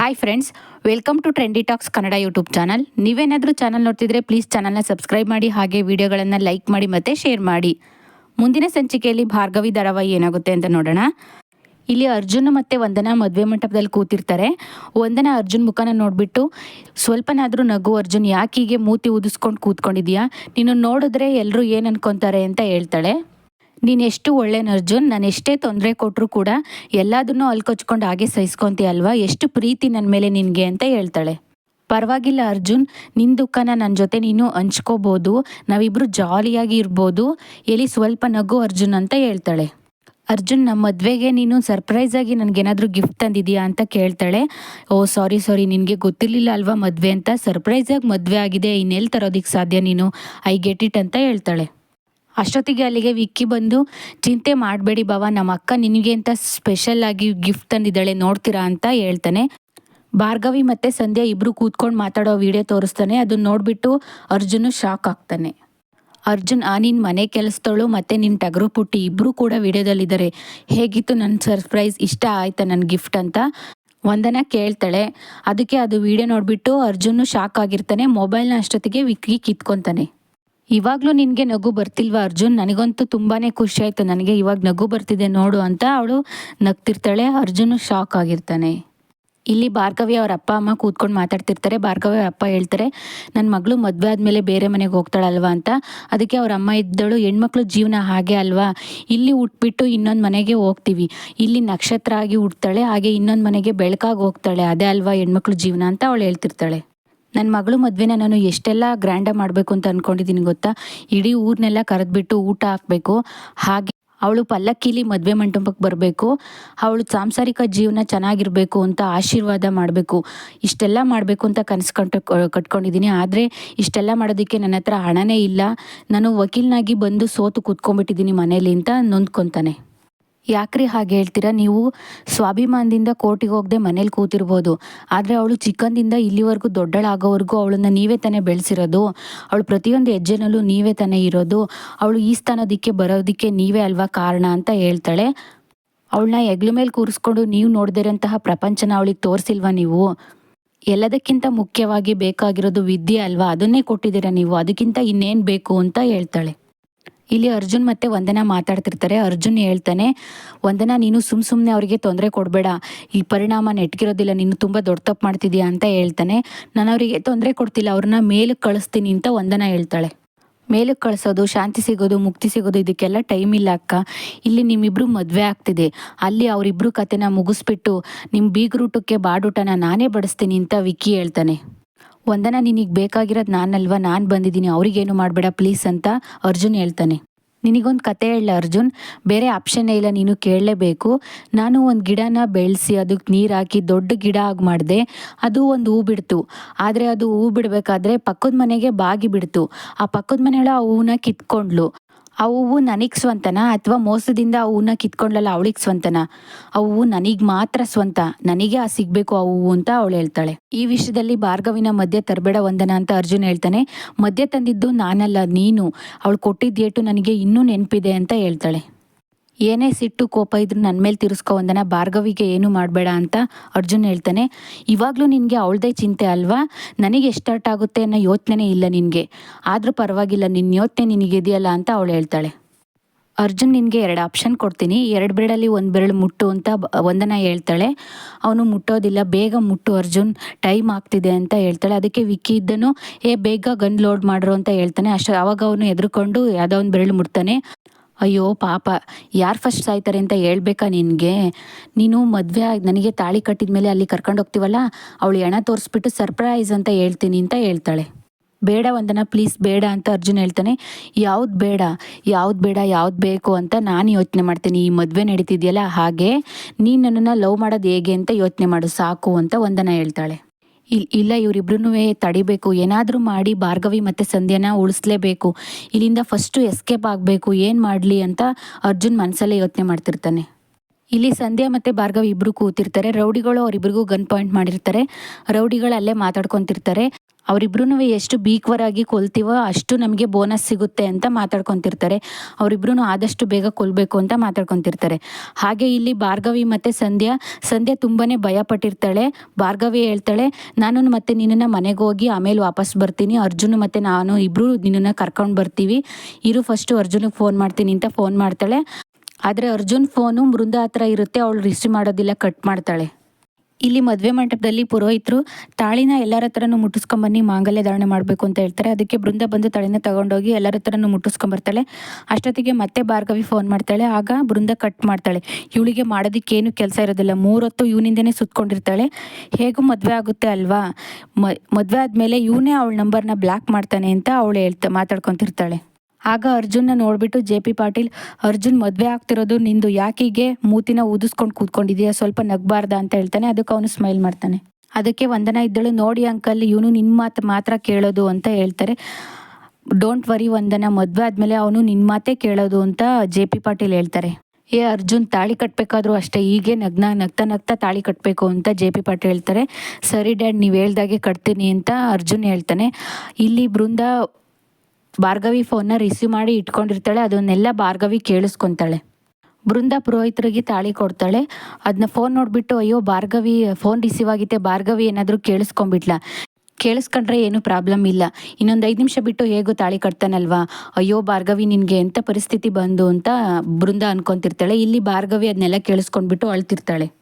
Hi friends welcome to trendy talks Kannada YouTube channel ನೀವೇನಾದರೂ channel ನೋಡ್ತಿದ್ರೆ please ಚಾನಲ್ನ subscribe ಮಾಡಿ, ಹಾಗೆ ವಿಡಿಯೋಗಳನ್ನು ಲೈಕ್ ಮಾಡಿ ಮತ್ತು ಶೇರ್ ಮಾಡಿ. ಮುಂದಿನ ಸಂಚಿಕೆಯಲ್ಲಿ ಭಾರ್ಗವಿ ಧಾರಾವಾಹಿ ಏನಾಗುತ್ತೆ ಅಂತ ನೋಡೋಣ. ಇಲ್ಲಿ ಅರ್ಜುನ್ ಮತ್ತು ವಂದನಾ ಮದುವೆ ಮಂಟಪದಲ್ಲಿ ಕೂತಿರ್ತಾರೆ. ವಂದನಾ ಅರ್ಜುನ್ ಮುಖನ ನೋಡಿಬಿಟ್ಟು, ಸ್ವಲ್ಪನಾದರೂ ನಗು ಅರ್ಜುನ್, ಯಾಕೆ ಹೀಗೆ ಮೂತಿ ಉದಿಸ್ಕೊಂಡು ಕೂತ್ಕೊಂಡಿದ್ಯಾ ನೀನು ನೋಡಿದ್ರೆ ಎಲ್ಲರೂ ಏನು ಅನ್ಕೊತಾರೆ? ಅಂತ ಹೇಳ್ತಾಳೆ. ನೀನು ಎಷ್ಟು ಒಳ್ಳೆಯನ ಅರ್ಜುನ್ ನಾನು ಎಷ್ಟೇ ತೊಂದರೆ ಕೊಟ್ಟರು ಕೂಡ ಎಲ್ಲದನ್ನು ಅಲ್ಕೊಚ್ಕೊಂಡು ಹಾಗೆ ಸಹಿಸ್ಕೊಂತೀಯ ಅಲ್ವಾ ಎಷ್ಟು ಪ್ರೀತಿ ನನ್ನ ಮೇಲೆ ನಿನಗೆ ಅಂತ ಹೇಳ್ತಾಳೆ. ಪರವಾಗಿಲ್ಲ ಅರ್ಜುನ್ ನಿನ್ನ ದುಃಖನ ನನ್ನ ಜೊತೆ ನೀನು ಹಂಚ್ಕೋಬೋದು ನಾವಿಬ್ಬರು ಜಾಲಿಯಾಗಿ ಇರ್ಬೋದು ಎಲ್ಲಿ ಸ್ವಲ್ಪ ನಗು ಅರ್ಜುನ್ ಅಂತ ಹೇಳ್ತಾಳೆ. ಅರ್ಜುನ್ ನಮ್ಮ ಮದುವೆಗೆ ನೀನು ಸರ್ಪ್ರೈಸಾಗಿ ನನಗೇನಾದರೂ ಗಿಫ್ಟ್ ತಂದಿದೀಯಾ ಅಂತ ಕೇಳ್ತಾಳೆ. ಓ, ಸಾರಿ ಸಾರಿ, ನಿನಗೆ ಗೊತ್ತಿರಲಿಲ್ಲ ಅಲ್ವಾ ಮದುವೆ ಅಂತ? ಸರ್ಪ್ರೈಸಾಗಿ ಮದುವೆ ಆಗಿದೆ ಇನ್ನೆಲ್ಲಿ ತರೋದಕ್ಕೆ ಸಾಧ್ಯ ನೀನು? ಐ ಗೆಟ್ ಇಟ್ ಅಂತ ಹೇಳ್ತಾಳೆ. ಅಷ್ಟೊತ್ತಿಗೆ ಅಲ್ಲಿಗೆ ವಿಕ್ಕಿ ಬಂದು, ಚಿಂತೆ ಮಾಡಬೇಡಿ ಬಾವ ನಮ್ಮ ಅಕ್ಕ ನಿನಗೆ ಅಂತ ಸ್ಪೆಷಲ್ ಆಗಿ ಗಿಫ್ಟ್ ತಂದಿದ್ದಾಳೆ, ನೋಡ್ತೀರಾ ಅಂತ ಹೇಳ್ತಾನೆ. ಭಾರ್ಗವಿ ಮತ್ತು ಸಂಧ್ಯಾ ಇಬ್ರು ಕೂತ್ಕೊಂಡು ಮಾತಾಡೋ ವಿಡಿಯೋ ತೋರಿಸ್ತಾನೆ. ಅದನ್ನ ನೋಡಿಬಿಟ್ಟು ಅರ್ಜುನು ಶಾಕ್ ಆಗ್ತಾನೆ. ಅರ್ಜುನ್, ಆ ನಿನ್ನ ಮನೆ ಕೆಲಸದವಳು ಮತ್ತು ನಿನ್ನ ಟಗರು ಪುಟ್ಟಿ ಇಬ್ಬರೂ ಕೂಡ ವಿಡಿಯೋದಲ್ಲಿದ್ದಾರೆ. ಹೇಗಿತ್ತು ನನ್ನ ಸರ್ಪ್ರೈಸ್ ಇಷ್ಟ ಆಯ್ತಾ ನನ್ನ ಗಿಫ್ಟ್ ಅಂತ? ಒಂದನ ಕೇಳ್ತಾಳೆ. ಅದಕ್ಕೆ ಅದು ವಿಡಿಯೋ ನೋಡಿಬಿಟ್ಟು ಅರ್ಜುನ್ ಶಾಕ್ ಆಗಿರ್ತಾನೆ. ಮೊಬೈಲ್ನ ಅಷ್ಟೊತ್ತಿಗೆ ವಿಕ್ಕಿ ಕಿತ್ಕೊತಾನೆ. ಇವಾಗಲೂ ನಿನಗೆ ನಗು ಬರ್ತಿಲ್ವಾ ಅರ್ಜುನ್? ನನಗಂತೂ ತುಂಬಾ ಖುಷಿ ಆಯಿತು. ನನಗೆ ಇವಾಗ ನಗು ಬರ್ತಿದೆ ನೋಡು ಅಂತ ಅವಳು ನಗ್ತಿರ್ತಾಳೆ. ಅರ್ಜುನು ಶಾಕ್ ಆಗಿರ್ತಾನೆ. ಇಲ್ಲಿ ಭಾರ್ಗವಿ ಅವ್ರ ಅಪ್ಪ, ಅಮ್ಮ ಕೂತ್ಕೊಂಡು ಮಾತಾಡ್ತಿರ್ತಾರೆ. ಭಾರ್ಗವಿ ಅವ್ರ ಅಪ್ಪ ಹೇಳ್ತಾರೆ ನನ್ನ ಮಗಳು ಮದುವೆ ಆದಮೇಲೆ ಬೇರೆ ಮನೆಗೆ ಹೋಗ್ತಾಳಲ್ವಾ ಅಂತ. ಅದಕ್ಕೆ ಅವ್ರ ಅಮ್ಮ ಇದ್ದಳು, ಹೆಣ್ಮಕ್ಳು ಜೀವನ ಹಾಗೆ ಅಲ್ವಾ? ಇಲ್ಲಿ ಉಟ್ಬಿಟ್ಟು ಇನ್ನೊಂದು ಮನೆಗೆ ಹೋಗ್ತೀವಿ. ಇಲ್ಲಿ ನಕ್ಷತ್ರ ಆಗಿ ಹುಡ್ತಾಳೆ ಹಾಗೆ ಇನ್ನೊಂದು ಮನೆಗೆ ಬೆಳಕಾಗಿ ಹೋಗ್ತಾಳೆ. ಅದೇ ಅಲ್ವಾ ಹೆಣ್ಮಕ್ಳು ಜೀವನ? ಅಂತ ಅವಳು ಹೇಳ್ತಿರ್ತಾಳೆ. ನನ್ನ ಮಗಳು ಮದುವೆನ ನಾನು ಎಷ್ಟೆಲ್ಲ ಗ್ರ್ಯಾಂಡಾಗಿ ಮಾಡಬೇಕು ಅಂತ ಅಂದ್ಕೊಂಡಿದ್ದೀನಿ ಗೊತ್ತಾ? ಇಡೀ ಊರನ್ನೆಲ್ಲ ಕರೆದ್ಬಿಟ್ಟು ಊಟ ಹಾಕಬೇಕು. ಹಾಗೆ ಅವಳು ಪಲ್ಲಕ್ಕಿಲಿ ಮದುವೆ ಮಂಟಪಕ್ಕೆ ಬರಬೇಕು. ಅವಳು ಸಾಂಸಾರಿಕ ಜೀವನ ಚೆನ್ನಾಗಿರಬೇಕು ಅಂತ ಆಶೀರ್ವಾದ ಮಾಡಬೇಕು. ಇಷ್ಟೆಲ್ಲ ಮಾಡಬೇಕು ಅಂತ ಕನಸು ಕಂಡು ಕಟ್ಕೊಂಡಿದ್ದೀನಿ ಆದರೆ ಇಷ್ಟೆಲ್ಲ ಮಾಡೋದಕ್ಕೆ ನನ್ನ ಹತ್ರ ಹಣನೇ ಇಲ್ಲ. ನಾನು ವಕೀಲನಾಗಿ ಬಂದು ಸೋತು ಕೂತ್ಕೊಂಡ್ಬಿಟ್ಟಿದ್ದೀನಿ ಮನೇಲಿ ಅಂತ ನೊಂದ್ಕೊತಾನೆ. ಯಾಕ್ರಿ ಹಾಗೆ ಹೇಳ್ತೀರಾ? ನೀವು ಸ್ವಾಭಿಮಾನದಿಂದ ಕೋರ್ಟಿಗೆ ಹೋಗದೆ ಮನೇಲಿ ಕೂತಿರ್ಬೋದು. ಆದರೆ ಅವಳು ಚಿಕ್ಕಂದಿಂದ ಇಲ್ಲಿವರೆಗೂ ದೊಡ್ಡಳಾಗೋವರೆಗೂ ಅವಳನ್ನ ನೀವೇ ತಾನೇ ಬೆಳೆಸಿರೋದು. ಅವಳು ಪ್ರತಿಯೊಂದು ಹೆಜ್ಜೆನಲ್ಲೂ ನೀವೇ ತಾನೇ ಇರೋದು. ಅವಳು ಈ ಸ್ಥಾನದಕ್ಕೆ ಬರೋದಕ್ಕೆ ನೀವೇ ಅಲ್ವಾ ಕಾರಣ ಅಂತ ಹೇಳ್ತಾಳೆ. ಅವಳನ್ನ ಹೆಗ್ಲ ಮೇಲೆ ಕೂರಿಸ್ಕೊಂಡು ನೀವು ನೋಡ್ದಿರೋಂತಹ ಪ್ರಪಂಚನ ಅವಳಿಗೆ ತೋರಿಸಿಲ್ವಾ ನೀವು? ಎಲ್ಲದಕ್ಕಿಂತ ಮುಖ್ಯವಾಗಿ ಬೇಕಾಗಿರೋದು ವಿದ್ಯೆ ಅಲ್ವಾ? ಅದನ್ನೇ ಕೊಟ್ಟಿದ್ದೀರಾ ನೀವು? ಅದಕ್ಕಿಂತ ಇನ್ನೇನು ಬೇಕು ಅಂತ ಹೇಳ್ತಾಳೆ. ಇಲ್ಲಿ ಅರ್ಜುನ್ ಮತ್ತೆ ವಂದನಾ ಮಾತಾಡ್ತಿರ್ತಾರೆ. ಅರ್ಜುನ್ ಹೇಳ್ತಾನೆ, ವಂದನಾ, ನೀನು ಸುಮ್ ಸುಮ್ಮನೆ ಅವರಿಗೆ ತೊಂದರೆ ಕೊಡಬೇಡ. ಈ ಪರಿಣಾಮ ನೆಟ್ಗಿರೋದಿಲ್ಲ. ನೀನು ತುಂಬ ದೊಡ್ಡ ತಪ್ಪು ಮಾಡ್ತಿದ್ಯಾ ಅಂತ ಹೇಳ್ತಾನೆ. ನಾನು ಅವರಿಗೆ ತೊಂದರೆ ಕೊಡ್ತಿಲ್ಲ. ಅವ್ರನ್ನ ಮೇಲಕ್ಕೆ ಕಳಿಸ್ತೀನಿ ಅಂತ ವಂದನಾ ಹೇಳ್ತಾಳೆ. ಮೇಲಕ್ಕೆ ಕಳಿಸೋದು, ಶಾಂತಿ ಸಿಗೋದು, ಮುಕ್ತಿ ಸಿಗೋದು, ಇದಕ್ಕೆಲ್ಲ ಟೈಮ್ ಇಲ್ಲ ಅಕ್ಕ. ಇಲ್ಲಿ ನಿಮ್ಮಿಬ್ರು ಮದುವೆ ಆಗ್ತಿದೆ. ಅಲ್ಲಿ ಅವರಿಬ್ರು ಕತೆನ ಮುಗಿಸ್ಬಿಟ್ಟು ನಿಮ್ಮ ಬೀಗ್ರೂಟಕ್ಕೆ ಬಾಡೂಟನ ನಾನೇ ಬಡಿಸ್ತೀನಿ ಅಂತ ವಿಕ್ಕಿ ಹೇಳ್ತಾನೆ. ಒಂದನ ನಿನಗೆ ಬೇಕಾಗಿರೋದು ನಾನಲ್ವಾ? ನಾನು ಬಂದಿದ್ದೀನಿ. ಅವ್ರಿಗೇನು ಮಾಡಬೇಡ ಪ್ಲೀಸ್ ಅಂತ ಅರ್ಜುನ್ ಹೇಳ್ತಾನೆ. ನಿನಗೊಂದು ಕತೆ ಹೇಳ ಅರ್ಜುನ್. ಬೇರೆ ಆಪ್ಷನ್ನೇ ಇಲ್ಲ, ನೀನು ಕೇಳಲೇಬೇಕು. ನಾನು ಒಂದು ಗಿಡನ ಬೆಳೆಸಿ ಅದಕ್ಕೆ ನೀರು ಹಾಕಿ ದೊಡ್ಡ ಗಿಡ ಆಗಿ ಮಾಡಿದೆ ಅದು ಒಂದು ಹೂ ಬಿಡ್ತು. ಆದರೆ ಅದು ಹೂ ಬಿಡಬೇಕಾದ್ರೆ ಪಕ್ಕದ ಮನೆಗೆ ಬಾಗಿ ಬಿಡ್ತು. ಆ ಪಕ್ಕದ ಮನೆಯೊಳ ಆ ಹೂವನ್ನ ಕಿತ್ಕೊಂಡ್ಲು. ಆ ಹೂವು ನನಗೆ ಸ್ವಂತನ ಅಥವಾ ಮೋಸದಿಂದ ಆ ಹೂವನ್ನ ಅವಳಿಗೆ ಸ್ವಂತನ? ಆ ಹೂವು ನನಗೆ ಮಾತ್ರ ಸ್ವಂತ. ನನಗೆ ಆ ಸಿಗಬೇಕು ಆ ಹೂವು ಅಂತ ಅವಳು ಹೇಳ್ತಾಳೆ. ಈ ವಿಷಯದಲ್ಲಿ ಭಾರ್ಗವಿನ ಮಧ್ಯ ತರಬೇಡ ವಂದನ ಅಂತ ಅರ್ಜುನ್ ಹೇಳ್ತಾನೆ. ಮಧ್ಯ ತಂದಿದ್ದು ನಾನಲ್ಲ, ನೀನು. ಅವಳು ಕೊಟ್ಟಿದ್ದೇಟು ನನಗೆ ಇನ್ನೂ ನೆನಪಿದೆ ಅಂತ ಹೇಳ್ತಾಳೆ. ಏನೇ ಸಿಟ್ಟು ಕೋಪ ಇದ್ರೂ ನನ್ನ ಮೇಲೆ ತಿರ್ಸ್ಕೊ ಒಂದನ, ಭಾರ್ಗವಿಗೆ ಏನು ಮಾಡಬೇಡ ಅಂತ ಅರ್ಜುನ್ ಹೇಳ್ತಾನೆ. ಇವಾಗಲೂ ನಿನಗೆ ಅವಳದೇ ಚಿಂತೆ ಅಲ್ವಾ? ನನಗೆ ಎಷ್ಟು ಹರ್ಟ್ ಆಗುತ್ತೆ ಅನ್ನೋ ಯೋಚನೆ ಇಲ್ಲ ನಿನಗೆ. ಆದರೂ ಪರವಾಗಿಲ್ಲ ನಿನ್ನ ಯೋಚನೆ ನಿನಗಿದೆಯಲ್ಲ ಅಂತ ಅವಳು ಹೇಳ್ತಾಳೆ. ಅರ್ಜುನ್ ನಿನಗೆ ಎರಡು ಆಪ್ಷನ್ ಕೊಡ್ತೀನಿ. ಎರಡು ಬೆರಳಲ್ಲಿ ಒಂದು ಬೆರಳು ಮುಟ್ಟು ಅಂತ ಒಂದನ ಹೇಳ್ತಾಳೆ. ಅವನು ಮುಟ್ಟೋದಿಲ್ಲ, ಬೇಗ ಮುಟ್ಟು ಅರ್ಜುನ್, ಟೈಮ್ ಆಗ್ತಿದೆ ಅಂತ ಹೇಳ್ತಾಳೆ. ಅದಕ್ಕೆ ವಿಕ್ಕಿ ಇದ್ದನು, ಏ, ಬೇಗ ಗನ್ ಲೋಡ್ ಮಾಡ್ರು ಅಂತ ಹೇಳ್ತಾನೆ. ಅಷ್ಟು, ಅವಾಗ ಅವನು ಎದ್ರುಕೊಂಡು ಯಾವುದೋ ಒಂದು ಬೆರಳು ಮುಟ್ತಾನೆ. ಅಯ್ಯೋ ಪಾಪ, ಯಾರು ಫಸ್ಟ್ ಸಾಯ್ತಾರೆ ಅಂತ ಹೇಳ್ಬೇಕಾ ನಿನಗೆ? ನೀನು ಮದುವೆ ನನಗೆ ತಾಳಿ ಕಟ್ಟಿದ ಮೇಲೆ ಅಲ್ಲಿ ಕರ್ಕೊಂಡು ಹೋಗ್ತೀವಲ್ಲ, ಅವಳು ಎಣ ತೋರಿಸ್ಬಿಟ್ಟು ಸರ್ಪ್ರೈಸ್ ಅಂತ ಹೇಳ್ತೀನಿ ಅಂತ ಹೇಳ್ತಾಳೆ. ಬೇಡ ಒಂದನ ಪ್ಲೀಸ್ ಬೇಡ ಅಂತ ಅರ್ಜುನ್ ಹೇಳ್ತಾನೆ. ಯಾವ್ದು ಬೇಡ ಯಾವ್ದು ಬೇಡ, ಯಾವ್ದು ಬೇಕು ಅಂತ ನಾನು ಯೋಚನೆ ಮಾಡ್ತೀನಿ. ಈ ಮದುವೆ ನಡೀತಿದೆಯಲ್ಲ ಹಾಗೆ, ನೀನು ನನ್ನನ್ನು ಲವ್ ಮಾಡೋದು ಹೇಗೆ ಅಂತ ಯೋಚನೆ ಮಾಡು, ಸಾಕು ಅಂತ ಒಂದನ ಹೇಳ್ತಾಳೆ. ಇಲ್, ಇಲ್ಲ ಇವರಿಬ್ರು ತಡಿಬೇಕು. ಏನಾದರೂ ಮಾಡಿ ಭಾರ್ಗವಿ ಮತ್ತು ಸಂಧ್ಯಾನ ಉಳಿಸ್ಲೇಬೇಕು. ಇಲ್ಲಿಂದ ಫಸ್ಟು ಎಸ್ಕೇಪ್ ಆಗಬೇಕು. ಏನು ಮಾಡಲಿ ಅಂತ ಅರ್ಜುನ್ ಮನಸ್ಸಲ್ಲೇ ಯೋಚನೆ ಮಾಡ್ತಿರ್ತಾನೆ. ಇಲ್ಲಿ ಸಂಧ್ಯಾ ಮತ್ತು ಭಾರ್ಗವ್ ಇಬ್ಬರು ಕೂತಿರ್ತಾರೆ. ರೌಡಿಗಳು ಅವರಿಬ್ರಿಗೂ ಗನ್ ಪಾಯಿಂಟ್ ಮಾಡಿರ್ತಾರೆ. ರೌಡಿಗಳು ಅಲ್ಲೇ ಮಾತಾಡ್ಕೊತಿರ್ತಾರೆ. ಅವರಿಬ್ರು ಎಷ್ಟು ಬೀಕ್ವರಾಗಿ ಕೊಲ್ತೀವೋ ಅಷ್ಟು ನಮಗೆ ಬೋನಸ್ ಸಿಗುತ್ತೆ ಅಂತ ಮಾತಾಡ್ಕೊತಿರ್ತಾರೆ. ಅವರಿಬ್ರು ಆದಷ್ಟು ಬೇಗ ಕೊಲ್ಲಬೇಕು ಅಂತ ಮಾತಾಡ್ಕೊತಿರ್ತಾರೆ. ಹಾಗೆ ಇಲ್ಲಿ ಭಾರ್ಗವಿ ಮತ್ತು ಸಂಧ್ಯಾ. ಸಂಧ್ಯಾ ತುಂಬಾ ಭಯ ಪಟ್ಟಿರ್ತಾಳೆ ಭಾರ್ಗವಿ ಹೇಳ್ತಾಳೆ ನಾನು ಮತ್ತೆ ನಿನ್ನನ್ನು ಮನೆಗೆ ಹೋಗಿ ಆಮೇಲೆ ವಾಪಸ್ ಬರ್ತೀನಿ. ಅರ್ಜುನ್ ಮತ್ತು ನಾನು ಇಬ್ಬರು ನಿನ್ನನ್ನು ಕರ್ಕೊಂಡು ಬರ್ತೀವಿ. ಇರು ಫಸ್ಟು ಅರ್ಜುನಿಗೆ ಫೋನ್ ಮಾಡ್ತೀನಿ ಅಂತ ಫೋನ್ ಮಾಡ್ತಾಳೆ. ಆದರೆ ಅರ್ಜುನ್ ಫೋನು ಬೃಂದ ಹತ್ರ ಇರುತ್ತೆ, ಅವಳು ರಿಸೀವ್ ಮಾಡೋದಿಲ್ಲ, ಕಟ್ ಮಾಡ್ತಾಳೆ. ಇಲ್ಲಿ ಮದುವೆ ಮಂಟಪದಲ್ಲಿ ಪುರೋಹಿತರು ತಾಳಿನ ಎಲ್ಲರ ಹತ್ರನೂ ಮುಟ್ಟಿಸ್ಕೊಂಬನ್ನಿ, ಮಾಂಗಲ್ಯ ಧಾರಣೆ ಮಾಡಬೇಕು ಅಂತ ಹೇಳ್ತಾರೆ. ಅದಕ್ಕೆ ಬೃಂದ ಬಂದು ತಾಳಿನ ತಗೊಂಡೋಗಿ ಎಲ್ಲರ ಹತ್ರನೂ ಮುಟ್ಟಿಸ್ಕೊಂಬರ್ತಾಳೆ ಅಷ್ಟೊತ್ತಿಗೆ ಮತ್ತೆ ಭಾರ್ಗವಿ ಫೋನ್ ಮಾಡ್ತಾಳೆ. ಆಗ ಬೃಂದ ಕಟ್ ಮಾಡ್ತಾಳೆ. ಇವಳಿಗೆ ಮಾಡೋದಕ್ಕೇನು ಕೆಲಸ ಇರೋದಿಲ್ಲ. ಮೂರೊತ್ತು ಇವನಿಂದನೇ ಸುತ್ಕೊಂಡಿರ್ತಾಳೆ. ಹೇಗೂ ಮದುವೆ ಆಗುತ್ತೆ ಅಲ್ವಾ? ಮದುವೆ ಆದಮೇಲೆ ಇವನೇ ಅವಳ ನಂಬರ್ನ ಬ್ಲಾಕ್ ಮಾಡ್ತಾನೆ ಅಂತ ಅವಳು ಹೇಳ್ತಾ, ಮಾತಾಡ್ಕೊತಿರ್ತಾಳೆ. ಆಗ ಅರ್ಜುನ್ನ ನೋಡ್ಬಿಟ್ಟು ಜೆ ಪಿ ಪಾಟೀಲ್, ಅರ್ಜುನ್, ಮದುವೆ ಆಗ್ತಿರೋದು ನಿಂದು ಯಾಕಿಗೆ? ಮೂತಿನ ಊದಿಸ್ಕೊಂಡು ಕೂತ್ಕೊಂಡಿದೀಯ? ಸ್ವಲ್ಪ ನಗ್ಬಾರ್ದ? ಅಂತ ಹೇಳ್ತಾನೆ. ಅದಕ್ಕೆ ಅವನು ಸ್ಮೈಲ್ ಮಾಡ್ತಾನೆ. ಅದಕ್ಕೆ ವಂದನ, ಇದ್ದಳು ನೋಡಿ ಅಂಕಲ್, ಇವನು ನಿನ್ನ ಮಾತು ಮಾತ್ರ ಕೇಳೋದು ಅಂತ ಹೇಳ್ತಾರೆ. ಡೋಂಟ್ ವರಿ ವಂದನ, ಮದುವೆ ಆದಮೇಲೆ ಅವನು ನಿನ್ನ ಮಾತೇ ಕೇಳೋದು ಅಂತ ಜೆ ಪಿ ಪಾಟೀಲ್ ಹೇಳ್ತಾರೆ. ಏ ಅರ್ಜುನ್, ತಾಳಿ ಕಟ್ಟಬೇಕಾದ್ರೂ ಅಷ್ಟೇ, ಹೀಗೆ ನಗ್ನ, ನಗ್ತಾ ನಗ್ತಾ ತಾಳಿ ಕಟ್ಟಬೇಕು ಅಂತ ಜೆ ಪಿ ಪಾಟೀಲ್ ಹೇಳ್ತಾರೆ. ಸರಿ ಡ್ಯಾಡ್, ನೀವು ಹೇಳ್ದಾಗೆ ಕಟ್ತೀನಿ ಅಂತ ಅರ್ಜುನ್ ಹೇಳ್ತಾನೆ. ಇಲ್ಲಿ ಬೃಂದ ಭಾರ್ಗವಿ ಫೋನ್ನ ರಿಸೀವ್ ಮಾಡಿ ಇಟ್ಕೊಂಡಿರ್ತಾಳೆ, ಅದನ್ನೆಲ್ಲ ಭಾರ್ಗವಿ ಕೇಳಿಸ್ಕೊತಾಳೆ. ಬೃಂದ ಪುರೋಹಿತರಿಗೆ ತಾಳಿ ಕೊಡ್ತಾಳೆ. ಅದನ್ನ ಫೋನ್ ನೋಡಿಬಿಟ್ಟು, ಅಯ್ಯೋ, ಭಾರ್ಗವಿ ಫೋನ್ ರಿಸೀವ್ ಆಗಿತ್ತೆ, ಭಾರ್ಗವಿ ಏನಾದರೂ ಕೇಳಿಸ್ಕೊಂಬಿಟ್ಲ ಕೇಳಿಸ್ಕೊಂಡ್ರೆ ಏನು ಪ್ರಾಬ್ಲಮ್ ಇಲ್ಲ. ಇನ್ನೊಂದು ಐದು ನಿಮಿಷ ಬಿಟ್ಟು ಹೇಗೋ ತಾಳಿ ಕಟ್ತಾನಲ್ವಾ? ಅಯ್ಯೋ, ಭಾರ್ಗವಿ ನಿನಗೆ ಎಂಥ ಪರಿಸ್ಥಿತಿ ಬಂದು ಅಂತ ಬೃಂದ ಅನ್ಕೊಂತಿರ್ತಾಳೆ. ಇಲ್ಲಿ ಭಾರ್ಗವಿ ಅದನ್ನೆಲ್ಲ ಕೇಳಿಸ್ಕೊಂಡ್ಬಿಟ್ಟು ಅಳ್ತಿರ್ತಾಳೆ.